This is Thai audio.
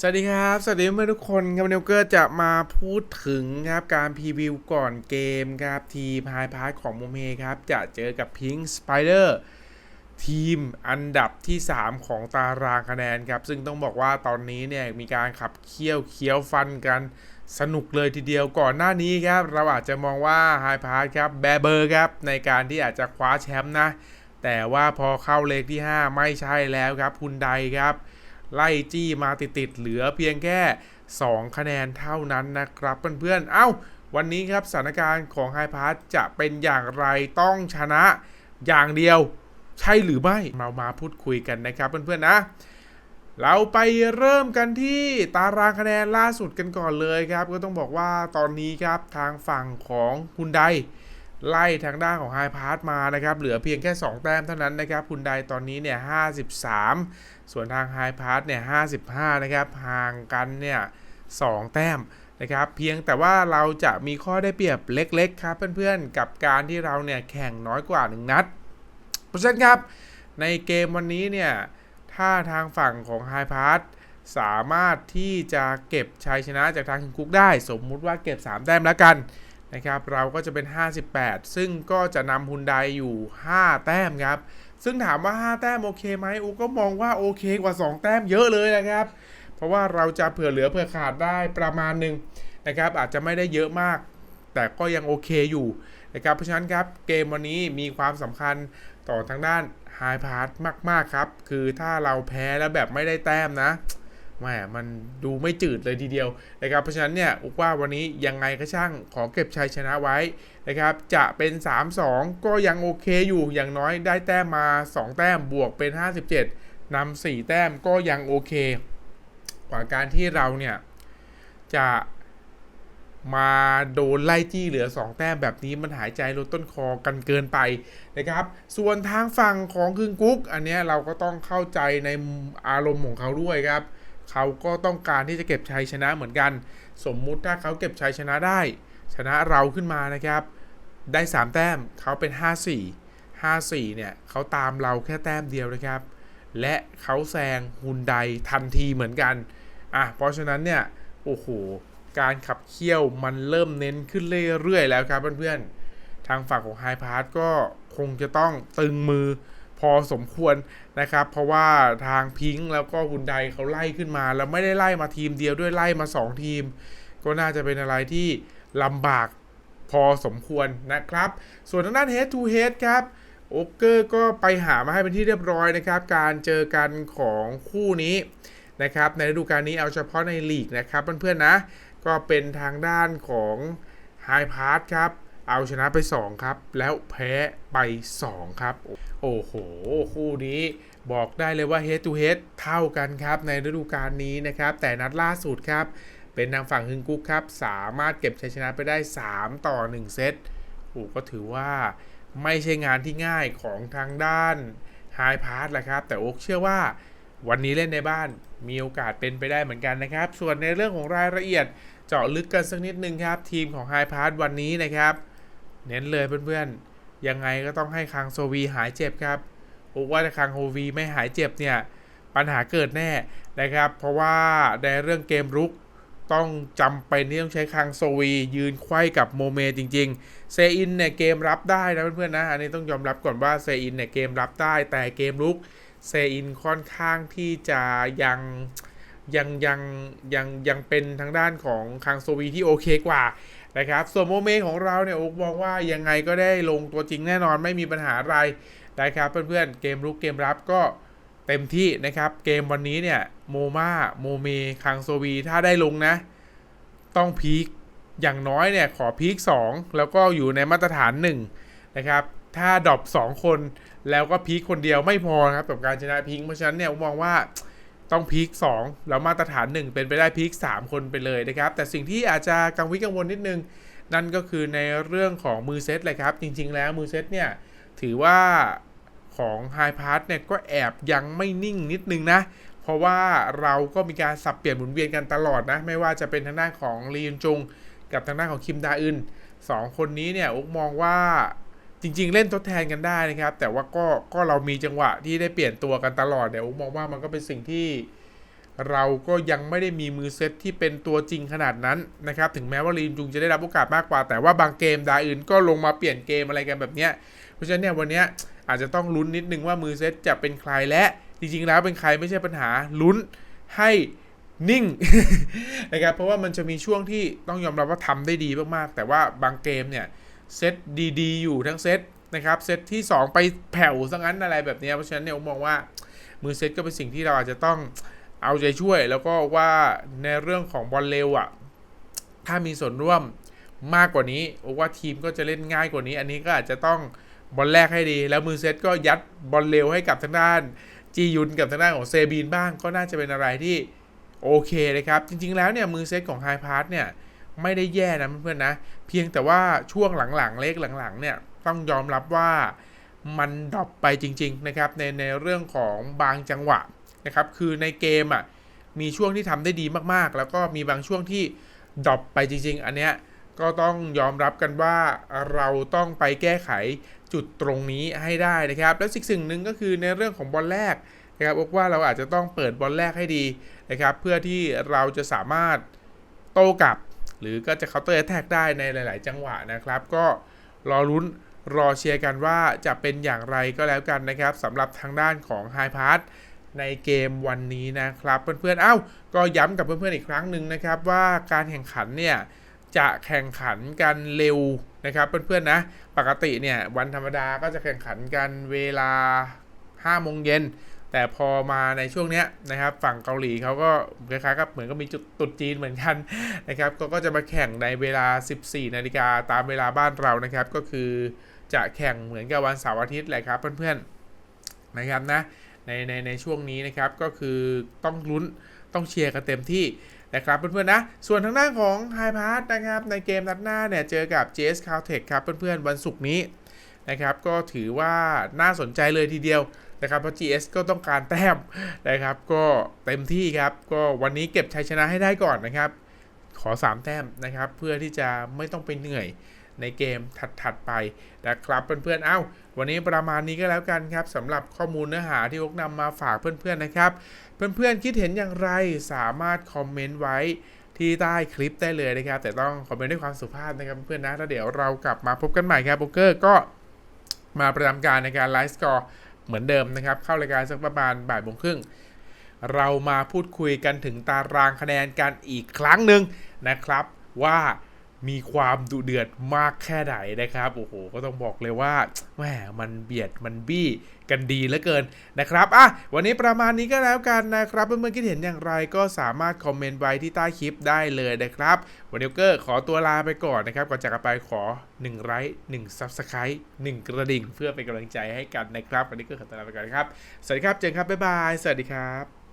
สวัสดีครับ สวัสดีเพื่อนทุกคนครับวันนี้เกอร์จะมาพูดถึงครับการพรีวิวก่อนเกมครับทีมไฮพาร์ทของโมเมครับ จะเจอกับพิง k ์สไปเดอร์ทีมอันดับที่ 3 ของตารางคะแนนครับ ซึ่งต้องบอกว่าตอนนี้เนี่ยมีการขับเคี่ยวเคี้ยวฟันกันสนุกเลยทีเดียวก่อนหน้านี้ครับ เราอาจจะมองว่าไฮพาร์ทครับแบเบอร์ครับ ในการที่อาจจะคว้าแชมป์นะ แต่ว่าพอเข้าเลขที่ 5 ไม่ใช่แล้วครับคุณใดครับ ไล่จี้มาติดๆเหลือเพียงแค่ 2 คะแนนเท่านั้นนะครับเพื่อนๆ เอ้า วันนี้ครับสถานการณ์ของไฮพาร์จะเป็นอย่างไรต้องชนะอย่างเดียวใช่หรือไม่เรามาพูดคุยกันนะครับเพื่อนๆนะเราไปเริ่มกันที่ตารางคะแนนล่าสุดกันก่อนเลยครับ ก็ต้องบอกว่าตอนนี้ครับทางฝั่งของคุณได ไล่ทางด้านของไฮพาร์มานะครับเหลือเพียงแค่ 2 แต้มเท่านั้นนะครับคุณไดตอนนี้เนี่ย53 ส่วนทางไฮพาร์เนี่ย55นะครับห่างกันเนี่ย2แต้มนะครับเพียงแต่ว่าเราจะมีข้อได้เปรียบเล็กๆครับเพื่อนๆ กับการที่เราเนี่ยแข่งน้อยกว่า 1 นัด เพราะฉะนั้นครับ ในเกมวันนี้เนี่ยถ้าทางฝั่งของไฮพาร์สามารถที่จะเก็บชัยชนะจากทางคิงคุกได้ สมมุติว่าเก็บ 3 แต้มแล้วกัน นะครับเราก็จะเป็น 58 ซึ่งก็จะนำฮุนไดอยู่ 5 แต้มครับ ซึ่งถามว่า 5 แต้มโอเคไหมอูก็มองว่าโอเคกว่า 2 แต้มเยอะเลยนะครับ เพราะว่าเราจะเผื่อเหลือเผื่อขาดได้ประมาณหนึ่งนะครับ อาจจะไม่ได้เยอะมาก แต่ก็ยังโอเคอยู่นะครับเพราะฉะนั้นครับเกมวันนี้มีความสำคัญต่อทางด้านไฮพาร์ทมาก ๆ ครับ คือถ้าเราแพ้แล้วแบบไม่ได้แต้มนะ แหมมันดูไม่จืดเลยทีเดียวนะครับเพราะฉะนั้นเนี่ยอุกว่าวันนี้ยังไงก็ช่างขอเก็บชัยชนะไว้นะครับ จะเป็น 3-2 ก็ยังโอเคอยู่อย่างน้อยได้แต้มมา 2 แต้มบวกเป็น 57นำ4แต้มก็ยังโอเค กว่าการที่เราเนี่ยจะมาโดนไล่จี้เหลือ 2 แต้มแบบนี้มันหายใจลดต้นคอกันเกินไปนะครับ ส่วนทางฝั่งของคึงกุ๊ก อันนี้เราก็ต้องเข้าใจในอารมณ์ของเขาด้วยครับ เขาก็ต้องการที่จะเก็บชัยชนะเหมือนกัน สมมุติถ้าเขาเก็บชัยชนะได้ ชนะเราขึ้นมานะครับ ได้ 3 แต้มเขาเป็น 5-4 5-4เนี่ยเขาตามเราแค่แต้มเดียวนะครับ และเขาแซงฮุนไดทันทีเหมือนกันอะเพราะฉะนั้นเนี่ยโอ้โหการขับเคี่ยวมันเริ่มเน้นขึ้นเรื่อยๆแล้วครับเพื่อนๆทางฝั่งของไฮพาร์ก็คงจะต้องตึงมือ อสมควรนะครับ เพราะว่าทางพิงค์แล้วก็ฮุนไดเขาไล่ขึ้นมา แล้วไม่ได้ไล่มาทีมเดียวด้วยไล่มา 2 ทีม ก็น่าจะเป็นอะไรที่ลำบากพอสมควรนะครับ ส่วนทางด้าน head to head ครับโอเกอร์ก็ไปหามาให้เป็นที่เรียบร้อยนะครับ การเจอกันของคู่นี้นะครับ ในฤดูกาลนี้เอาเฉพาะในลีกนะครับเพื่อนๆนะ ก็เป็นทางด้านของไฮพาร์ทครับ เอาชนะไป 2 ครับ แล้วแพ้ไป 2 ครับ โอ้โห คู่นี้บอกได้เลยว่า head to head เท่ากันครับในฤดูกาลนี้นะครับ แต่นัดล่าสุดครับ เป็นทางฝั่งฮึงกุ๊กครับ สามารถเก็บชัยชนะไปได้ 3 ต่อ 1 เซตโอ้ก็ถือว่าไม่ใช่งานที่ง่ายของทางด้านไฮพาร์ทแหละครับ แต่โอ๊กเชื่อว่าวันนี้เล่นในบ้านมีโอกาสเป็นไปได้เหมือนกันนะครับ ส่วนในเรื่องของรายละเอียดเจาะลึกกันสักนิดนึงครับ ทีมของไฮพาร์ทวันนี้นะครับ เน้นเลยเพื่อนๆ ยังไงก็ต้องให้คังโซวีหายเจ็บครับบอกว่าถ้าคังโฮวีไม่หายเจ็บเนี่ยปัญหาเกิดแน่นะครับ เพราะว่าในเรื่องเกมรุกต้องจำเป็นที่ต้องใช้คังโซวี ยืนไขว้กับโมเมจริง ๆ เซอินเนี่ยเกมรับได้นะเพื่อนๆนะ อันนี้ต้องยอมรับก่อนว่าเซอินเนี่ยเกมรับได้แต่เกมรุกเซอินค่อนข้างที่จะยังยังยังยังยังเป็นทางด้านของคังโซวีที่โอเคกว่า นะครับ ส่วนโมเมของเราเนี่ยโอ๊กมองว่ายังไงก็ได้ลงตัวจริงแน่นอนไม่มีปัญหาอะไรนะครับเพื่อนๆเกมรุกเกมรับก็เต็มที่นะครับ เกมวันนี้เนี่ยโมมาโมเมคังโซวี ถ้าได้ลงนะ ต้องพีคอย่างน้อยเนี่ยขอพีค2 แล้วก็อยู่ในมาตรฐาน 1 นะครับ ถ้าดรอป2คนแล้วก็พีคคนเดียวไม่พอครับกับการชนะพิงเพราะฉะนั้นเนี่ยมองว่า ต้องพีค2แล้วมาตรฐาน 1 เป็นไปได้พีค3 คนไปเลยนะครับ แต่สิ่งที่อาจจะกังวลกังวลนิดนึง นั่นก็คือในเรื่องของมือเซตเลยครับ จริง ๆ แล้วมือเซตเนี่ย ถือว่าของไฮพาร์ทเนี่ย ก็แอบยังไม่นิ่งนิดนึงนะ เพราะว่าเราก็มีการสับเปลี่ยนหมุนเวียนกันตลอดนะ ไม่ว่าจะเป็นทางด้านของลีนจง กับทางด้านของคิมดาอึนสองคนนี้เนี่ยอุกมองว่า จริง ๆ เล่นทดแทนกันได้นะครับ แต่ว่าก็ก็เรามีจังหวะที่ได้เปลี่ยนตัวกันตลอดเดี๋ยวมองว่ามันก็เป็นสิ่งที่เราก็ยังไม่ได้มีมือเซตที่เป็นตัวจริงขนาดนั้นนะครับ ถึงแม้ว่าลีนจุงจะได้รับโอกาสมากกว่า แต่ว่าบางเกมดาอื่นก็ลงมาเปลี่ยนเกมอะไรกันแบบเนี้ย เพราะฉะนั้นเนี่ยวันเนี้ยอาจจะต้องลุ้นนิดนึงว่ามือเซตจะเป็นใครและ จริง ๆ แล้วเป็นใครไม่ใช่ปัญหาลุ้นให้นิ่งนะครับ เพราะว่ามันจะมีช่วงที่ต้องยอมรับว่าทำได้ดีมากๆ แต่ว่าบางเกมเนี่ย เซตดีๆ อยู่ทั้งเซตนะครับเซตที่ 2 ไปแผ่วซะงั้นอะไรแบบนี้เพราะฉะนั้นเนี่ยผมมองว่ามือเซตก็เป็นสิ่งที่เราอาจจะต้องเอาใจช่วย แล้วก็ว่าในเรื่องของบอลเร็วอะถ้ามีส่วนร่วมมากกว่านี้ผมว่าทีมก็จะเล่นง่ายกว่านี้ อันนี้ก็อาจจะต้องบอลแรกให้ดี แล้วมือเซตก็ยัดบอลเร็วให้กับทางด้านจียุนกับทางด้านของเซบีนบ้างก็น่าจะเป็นอะไรที่โอเคนะครับ จริงๆแล้วเนี่ยมือเซตของไฮพาร์ทเนี่ย ไม่ได้แย่นะเพื่อนๆนะ เพียงแต่ว่าช่วงหลังๆ เลขหลังๆเนี่ยต้องยอมรับว่ามันดรอปไปจริง ๆ นะครับ ในในเรื่องของบางจังหวะนะครับ คือในเกมอะมีช่วงที่ทำได้ดีมากๆ แล้วก็มีบางช่วงที่ดรอปไปจริง ๆ อันเนี้ยก็ต้องยอมรับกันว่าเราต้องไปแก้ไขจุดตรงนี้ให้ได้นะครับ และสิ่งหนึ่งก็คือในเรื่องของบอลแรกนะครับบอกว่าเราอาจจะต้องเปิดบอลแรกให้ดีนะครับ เพื่อที่เราจะสามารถโต้กลับ หรือก็จะ counter attack ได้ในหลาย ๆ จังหวะนะครับ ก็รอลุ้นรอเชียร์กันว่าจะเป็นอย่างไรก็แล้วกันนะครับสำหรับทางด้านของ High p a s s ในเกมวันนี้นะครับ เพื่อน ๆ เอ้า ก็ย้ำกับเพื่อน ๆ อีกครั้งหนึ่งนะครับ ว่าการแข่งขันเนี่ยจะแข่งขันกันเร็วนะครับ เพื่อน ๆ นะ ปกติเนี่ยวันธรรมดาก็จะแข่งขันกันเวลา5โมงเย็น แต่พอมาในช่วงเนี้ยนะครับฝั่งเกาหลีเขาก็คล้ายๆกับเหมือนก็มีจุดตุดจีนเหมือนกันนะครับก็ก็จะมาแข่งในเวลา 14 นาฬิกาตามเวลาบ้านเรานะครับ ก็คือจะแข่งเหมือนกับวันเสาร์อาทิตย์แหละครับเพื่อนๆนะครับนะในในในช่วงนี้นะครับก็คือต้องลุ้นต้องเชียร์กันเต็มที่นะครับเพื่อนๆนะ ส่วนทางด้านของ High p a s s นะครับในเกมนัดหน้าเนี่ยเจอกับ JS Caltech ครับเพื่อนๆวันศุกร์นี้นะครับก็ถือว่าน่าสนใจเลยทีเดียว นะครับเพราะ GS ก็ต้องการแต้มนะครับ ก็เต็มที่ครับ ก็วันนี้เก็บชัยชนะให้ได้ก่อนนะครับ ขอ 3 แต้มนะครับ เพื่อที่จะไม่ต้องไปเหนื่อยในเกมถัด ๆ ไปนะครับเพื่อนๆ เอ้า วันนี้ประมาณนี้ก็แล้วกันครับสำหรับข้อมูลเนื้อหาที่วกนำมาฝากเพื่อนๆนะครับ เพื่อนๆ คิดเห็นอย่างไรสามารถคอมเมนต์ไว้ที่ใต้คลิปได้เลยนะครับ แต่ต้องคอมเมนต์ด้วยความสุภาพนะครับเพื่อนๆนะแล้วเดี๋ยวเรากลับมาพบกันใหม่ครับโบเกอร์ก็มาประจำการในการไลฟ์สกอร์ เหมือนเดิมนะครับ เข้ารายการสักประมาณบ่ายโมงครึ่งเรามาพูดคุยกันถึงตารางคะแนนกันอีกครั้งหนึ่งนะครับว่า มีความดุเดือดมากแค่ไหนนะครับ โอ้โห ก็ต้องบอกเลยว่าแหมมันเบียดมันบี้กันดีเหลือเกินนะครับอะวันนี้ประมาณนี้ก็แล้วกันนะครับเพื่อนๆคิดเห็นอย่างไรก็สามารถคอมเมนต์ไว้ที่ใต้คลิปได้เลยนะครับ วันนี้เกอร์ขอตัวลาไปก่อนนะครับก่อนจากกันไปขอ1ไลค์1 Subscribe 1 กระดิ่ง เพื่อเป็นกำลังใจให้กันนะครับ วันนี้ก็ขอตัวลาไปก่อนนะครับ สวัสดีครับ เจอกันครับ บ๊ายบาย สวัสดีครับ